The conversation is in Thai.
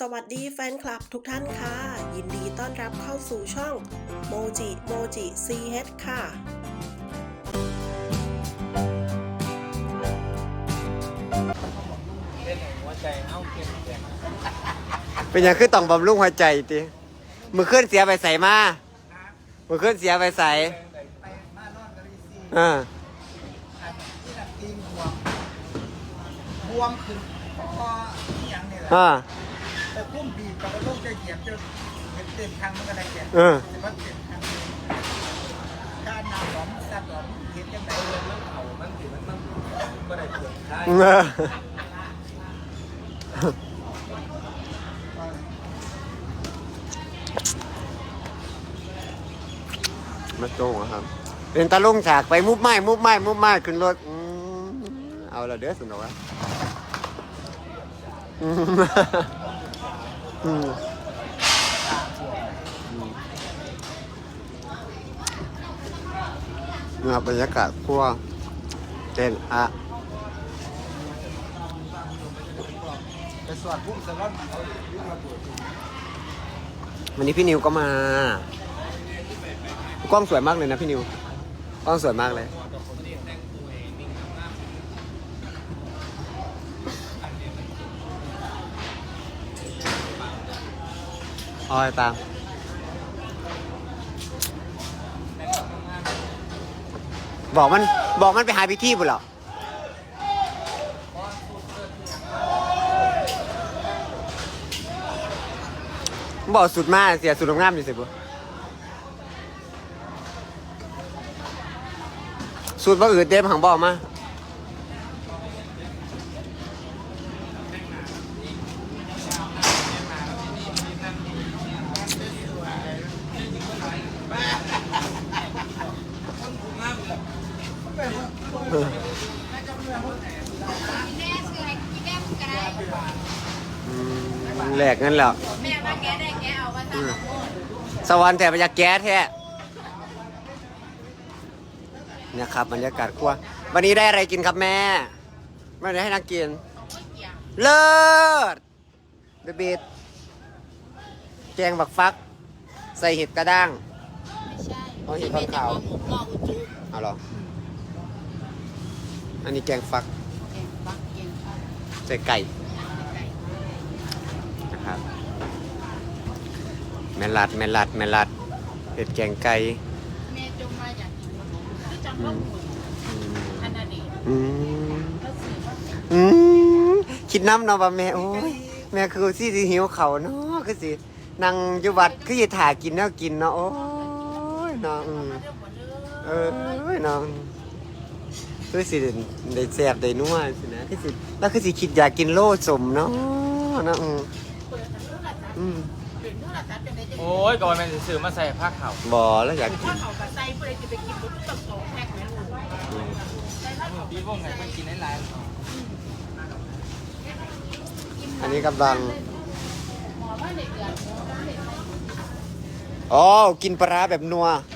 สวัสดีแฟนคลับทุกท่านค่ะ ยินดีต้อนรับเข้าสู่ช่องโมจิโมจิซีเฮดค่ะ เป็นหัวใจเอ้าเข้มแข็งเป็นอย่างคือต้องบำรุงหัวใจติมือขึ้นเสียไปใส่มา มือขึ้นเสียไปใส่ไปมานอนกะลีซีอ่าอันที่นักตีนบวมบวมขึ้นพอที่ยังนี่แหละอ่า แต่พุ่มบีบกับลูกจะเหยียบจะเห็นเต็มทางมันก็ได้แก่เออจะว่าเต็มทางการน้ำหอมสัตว์หอมเห็นยังไงเลยมันเผามันถือมันมันก็ได้เปลือกใช่เออมาโจ้งอะครับ เป็นตะลุงฉากไปมุบไม้มุบไม้มุบไม้ขึ้นรถอืมเอาละเด้อสนุกวะอืม อืมนี่ครับบรรยากาศพวเต้นอะแต่ส่วนพุ่มสลอนเขายุ่ระเบิดวันนี้พี่นิวก็มา กล้องสวยมากเลยนะพี่นิว กล้องสวยมากเลย ออยตามบอกมันบอกมันไปหาพี่ที่บุหรอบอกสุดมากเสียสุดงามอยู่สิบุสุดว่าอืดเต็มหังบอกมา แม่ซื้อให้พี่แก้มก็ได้อืมแหลกงั้นเหรอแม่มาแกะได้แกะเอาว่าตามหมดสวรรค์แต่บรรยากาศแก๊สแท้เนี่ยครับบรรยากาศครัววันนี้ได้อะไรกินครับแม่ไม่ได้ให้นักกิน เลิศเดบิดแกงบักฟัก ใส่เห็ดกระด้างไม่ใช่เอาเห็ดขาวหมออุจุเอาเหรอ อันนี้แกงฟักแกงฟักแกงฟักใส่ไก่ไก่นะครับแม่ลัดแม่ลัดแม่ลัดเห็ดแกงไก่แม่จงมาอยากกินคือจังว่าหมูอืมอันนั้นดีอืมก็ซื้อว่าอืมคิดน้ำเนาะว่าแม่โอ้ยแม่คือสิสิหิวเขาวเนาะคือสินั่งอยู่วัดคือสิถ่ากินแนวกินเนาะโอ้ยเนาะอืมเรื่องหมดเลยเออเนาะ คือสิได้แซ่บได้นัวสินะคือสิแล้วคือสิคิดอยากกินโลสมเนาะเนาะอืมเปิดทั้งรุ่นละตัดอืมเป็นรุ่นละตัดเป็นได้จะโอ้ยก่อนแม่ซื้อมาใส่ผ้าขาวบ่แล้วอยากกิถ้านเขากระใส่เพื่อจะไปกินบุตรต้องสองแพ็คไหมลูกอืมใส่ถ้าเขาพี่พวกไหนมันกินได้หลายอันนี้กำลังหมอว่าเด็กเดือนหมอว่าเด็กอ๋อกินปลาร้าแบบนัวเ